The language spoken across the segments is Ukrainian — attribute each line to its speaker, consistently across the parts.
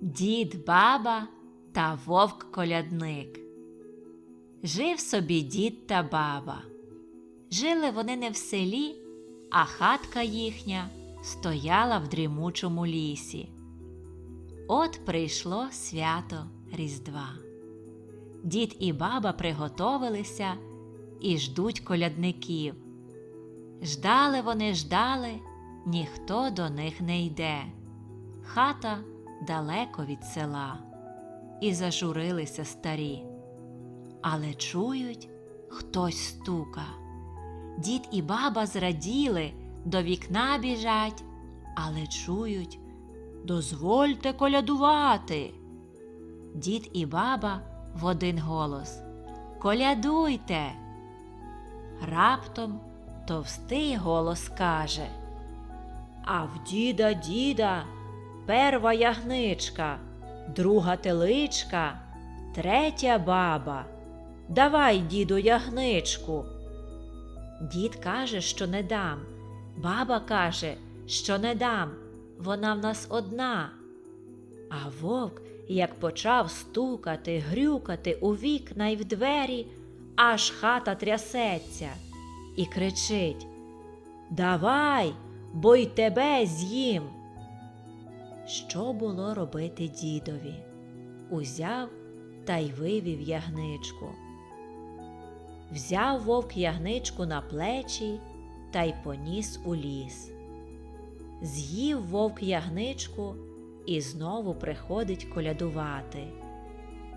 Speaker 1: Дід, баба та вовк колядник. Жив собі дід та баба. Жили вони не в селі, а хатка їхня стояла в дрімучому лісі. От прийшло свято Різдва. Дід і баба приготовилися і ждуть колядників. Ждали вони, ждали, ніхто до них не йде. Хата далеко від села, і зажурилися старі. Але чують, хтось стука. Дід і баба зраділи, до вікна біжать, але чують Дозвольте колядувати. Дід і баба в один голос Колядуйте. Раптом товстий голос каже А в діда діда перва ягничка, друга теличка, третя баба. Давай, діду, ягничку. Дід каже, що не дам. Баба каже, що не дам. Вона в нас одна. А вовк, як почав стукати, грюкати у вікна й в двері, аж хата трясеться і кричить Давай, бо й тебе з'їм. Що було робити дідові? Узяв та й вивів ягничку. Взяв вовк ягничку на плечі та й поніс у ліс. З'їв вовк ягничку і знову приходить колядувати.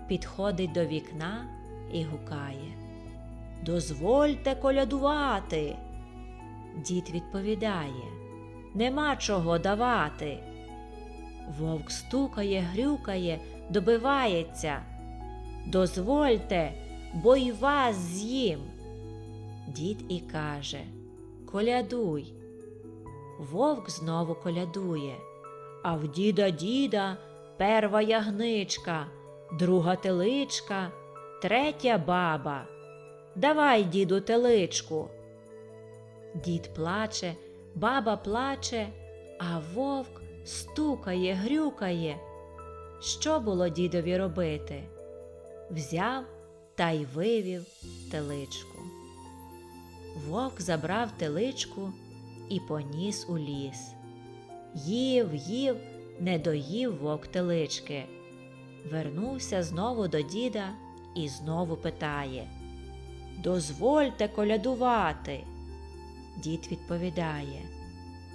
Speaker 1: Підходить до вікна і гукає Дозвольте колядувати. Дід відповідає Нема чого давати. Вовк стукає, грюкає, добивається. Дозвольте, бо й вас з'їм. Дід і каже Колядуй. Вовк знову колядує, а в діда діда перва ягничка, друга теличка, третя баба. Давай, діду, теличку. Дід плаче, баба плаче, а вовк стукає, грюкає. Що було дідові робити? Взяв та й вивів теличку. Вовк забрав теличку і поніс у ліс. Їв, їв, не доїв вовк телички. Вернувся знову до діда і знову питає Дозвольте колядувати. Дід відповідає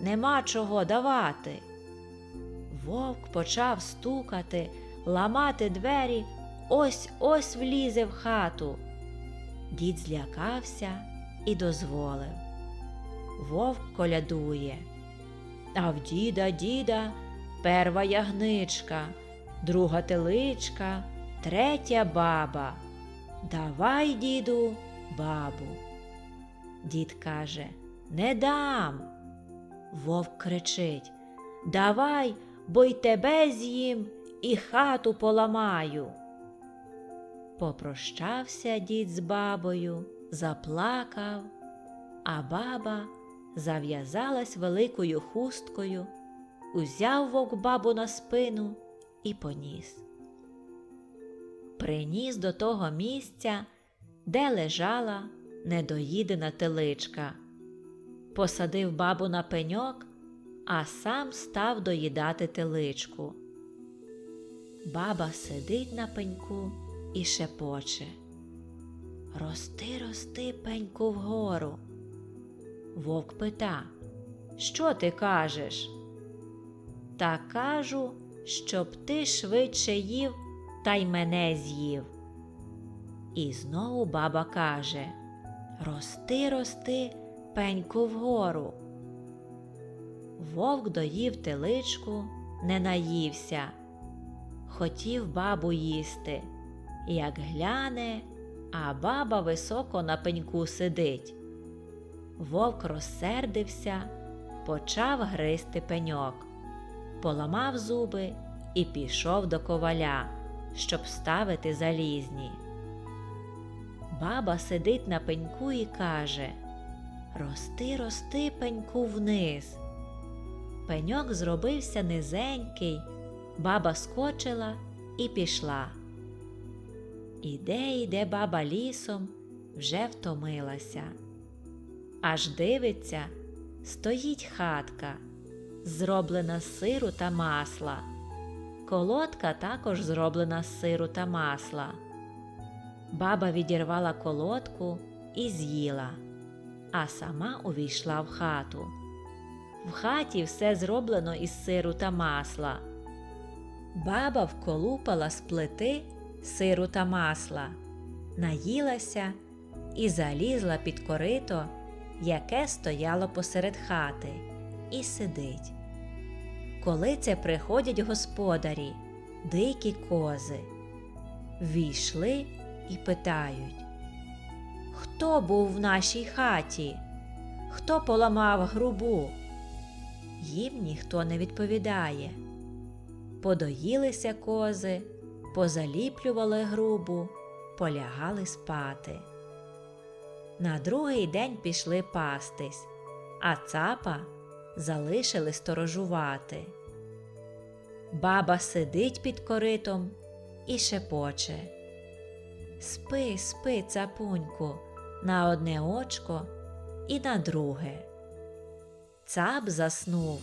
Speaker 1: Нема чого давати. Вовк почав стукати, ламати двері, ось ось влізе в хату. Дід злякався і дозволив. Вовк колядує. А в діда діда перва ягничка, друга теличка, третя баба. Давай, діду, бабу. Дід каже Не дам. Вовк кричить Давай, бо й тебе з'їм і хату поламаю. Попрощався дід з бабою, заплакав, а баба зав'язалась великою хусткою, узяв вовк бабу на спину і поніс. Приніс до того місця, де лежала недоїдена теличка, посадив бабу на пеньок, а сам став доїдати теличку. Баба сидить на пеньку і шепоче. Рости, рости, пеньку вгору. Вовк пита, що ти кажеш? Та кажу, щоб ти швидше їв та й мене з'їв. І знову баба каже Рости, рости, пеньку вгору. Вовк доїв теличку, не наївся. Хотів бабу їсти, як гляне, а баба високо на пеньку сидить. Вовк розсердився, почав гризти пеньок, поламав зуби і пішов до коваля, щоб ставити залізні. Баба сидить на пеньку і каже Рости, рости, пеньку вниз. Пеньок зробився низенький, Баба скочила і пішла. Іде, іде баба лісом, вже втомилася. Аж дивиться, стоїть хатка, зроблена з сиру та масла. Колодка також зроблена з сиру та масла. Баба відірвала колодку і з'їла, а сама увійшла в хату. В хаті все зроблено із сиру та масла. Баба вколупала з плити сиру та масла, наїлася і залізла під корито, яке стояло посеред хати, і сидить. Коли це приходять господарі, дикі кози, війшли і питають, Хто був в нашій хаті? Хто поламав грубу? Їм ніхто не відповідає. Подоїлися кози, позаліплювали грубу, полягали спати. На другий день пішли пастись, а цапа залишили сторожувати. Баба сидить під коритом і шепоче. Спи, спи, цапуньку, на одне очко і на друге. Цап заснув.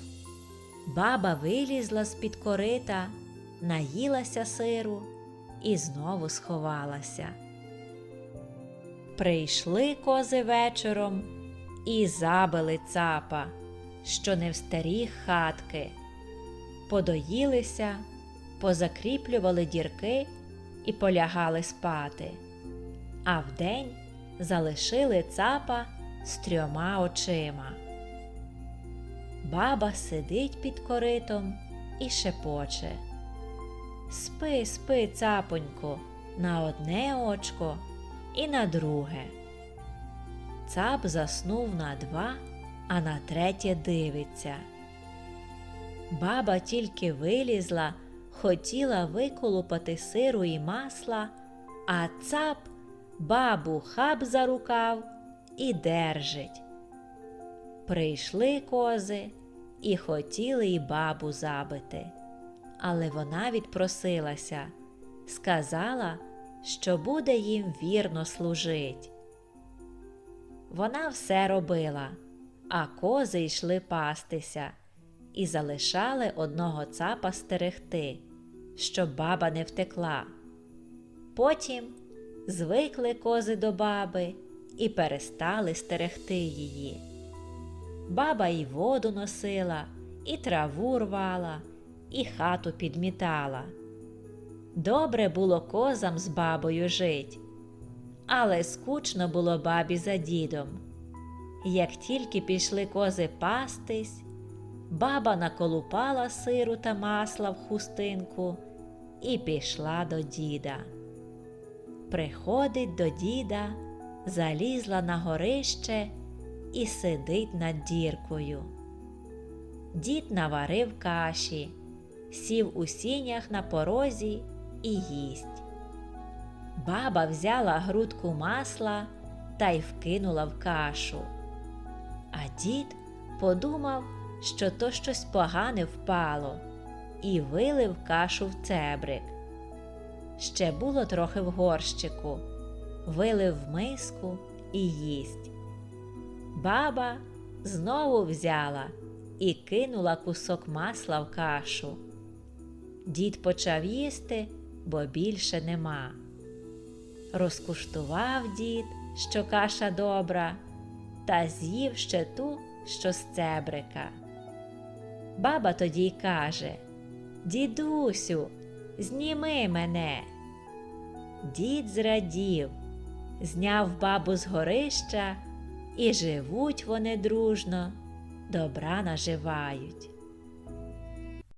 Speaker 1: Баба вилізла з-під корита, наїлася сиру і знову сховалася. Прийшли кози вечором і забили цапа, що не встеріг хатки. Подоїлися, позакріплювали дірки і полягали спати, а вдень залишили цапа з трьома очима. Баба сидить під коритом і шепоче. Спи, спи, цапонько, на одне очко і на друге. Цап заснув на два, а на третє дивиться. Баба тільки вилізла, хотіла виколупати сиру і масла, а цап бабу хаб за рукав і держить. Прийшли кози і хотіли й бабу забити, але вона відпросилася, сказала, що буде їм вірно служить. Вона все робила, а кози йшли пастися і залишали одного цапа стерегти, щоб баба не втекла. Потім звикли кози до баби і перестали стерегти її. Баба і воду носила, і траву рвала, і хату підмітала. Добре було козам з бабою жить, але скучно було бабі за дідом. Як тільки пішли кози пастись, баба наколупала сиру та масла в хустинку і пішла до діда. Приходить до діда, залізла на горище і сидить над діркою. Дід наварив каші, сів у сінях на порозі і їсть. Баба взяла грудку масла та й вкинула в кашу. А дід подумав, що то щось погане впало, і вилив кашу в цебрик. Ще було трохи в горщику, вилив в миску і їсть. Баба знову взяла і кинула кусок масла в кашу. Дід почав їсти, бо більше нема. Розкуштував дід, що каша добра, та з'їв ще ту, що з цебрика. Баба тоді й каже Дідусю, зніми мене. Дід зрадів, зняв бабу з горища, і живуть вони дружно, добра наживають.